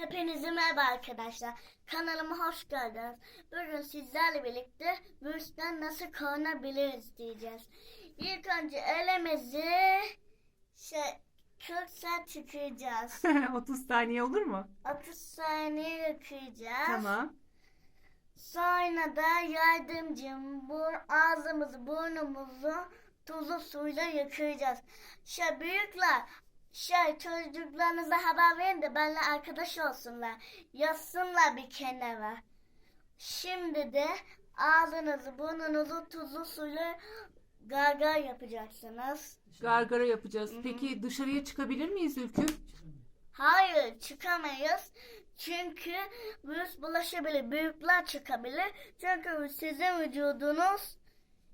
Hepinize merhaba arkadaşlar. Kanalıma hoş geldiniz. Bugün sizlerle birlikte virüsten nasıl korunabiliriz diyeceğiz. İlk önce elimizi şey 40 saat çıkacağız. 30 saniye olur mu? 30 saniye yıkayacağız. Tamam. Sonra da yardımcım bu ağzımızı burnumuzu tuzlu suyla yıkayacağız. Şey büyükler şey çocuklarınıza haber verin de benimle arkadaş olsunlar. Yazsınlar bir kenara. Şimdi de ağzınızı burnunuzu tuzlu suyla gargar yapacaksınız. Gargara yapacağız. Peki dışarıya çıkabilir miyiz Ülkü? Hayır çıkamayız. Çünkü virüs bulaşabilir. Büyükler çıkabilir. Çünkü sizin vücudunuz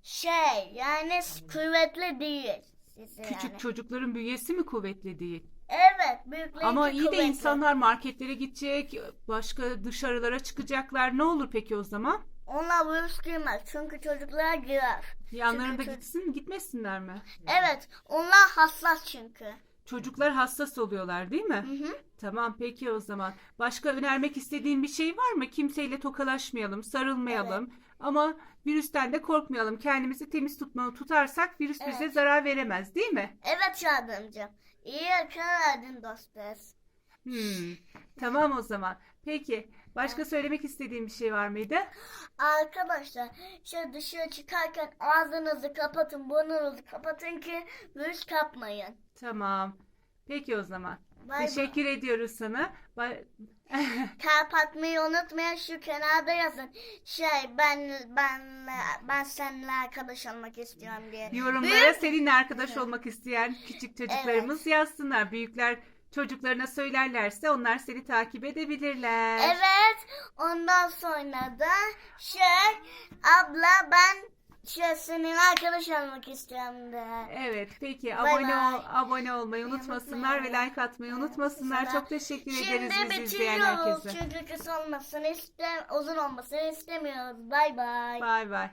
şey yani kuvvetli değil. Sizin Küçük yani. çocukların bünyesi mi kuvvetli değil? Evet büyüklerin Ama iyi de kuvvetli. insanlar marketlere gidecek, başka dışarılara çıkacaklar. Ne olur peki o zaman? Onlar virüs girmez. Çünkü çocuklara girer. Yanlarında Çünkü- gitsin, gitmesinler mi? Evet onlar hassas çünkü. Çocuklar hassas oluyorlar değil mi? Hı hı. Tamam peki o zaman. Başka önermek istediğin bir şey var mı? Kimseyle tokalaşmayalım, sarılmayalım. Ama virüsten de korkmayalım. Kendimizi temiz tutmalı tutarsak virüs bize Evet. zarar veremez değil mi? Evet yardımcım. İyi edin dostlar. Hmm, tamam o zaman. Peki başka söylemek istediğin bir şey var mıydı? Arkadaşlar şey dışarı çıkarken ağzınızı kapatın, burnunuzu kapatın ki virüs kapmayın. Tamam. Peki o zaman. Bay. Teşekkür ediyoruz sana. Bay- Kalp atmayı unutmayın şu kenarda yazın. Şey ben ben ben seninle arkadaş olmak istiyorum diye. Yorumlara Büyük- seninle arkadaş olmak isteyen küçük çocuklarımız yazsınlar. Büyükler çocuklarına söylerlerse onlar seni takip edebilirler. Evet ondan sonra da şey abla ben şey seninle arkadaş olmak istiyorum de. Evet, peki abone bay. ol, abone olmayı unutmasınlar ve like atmayı unutmasınlar. Unutmasınlar. Çok teşekkür ederiz Şimdi bizi izleyen bitiriyoruz herkese. çünkü kısa olmasını istem uzun olmasını istemiyoruz. Bay bay. Bay bay.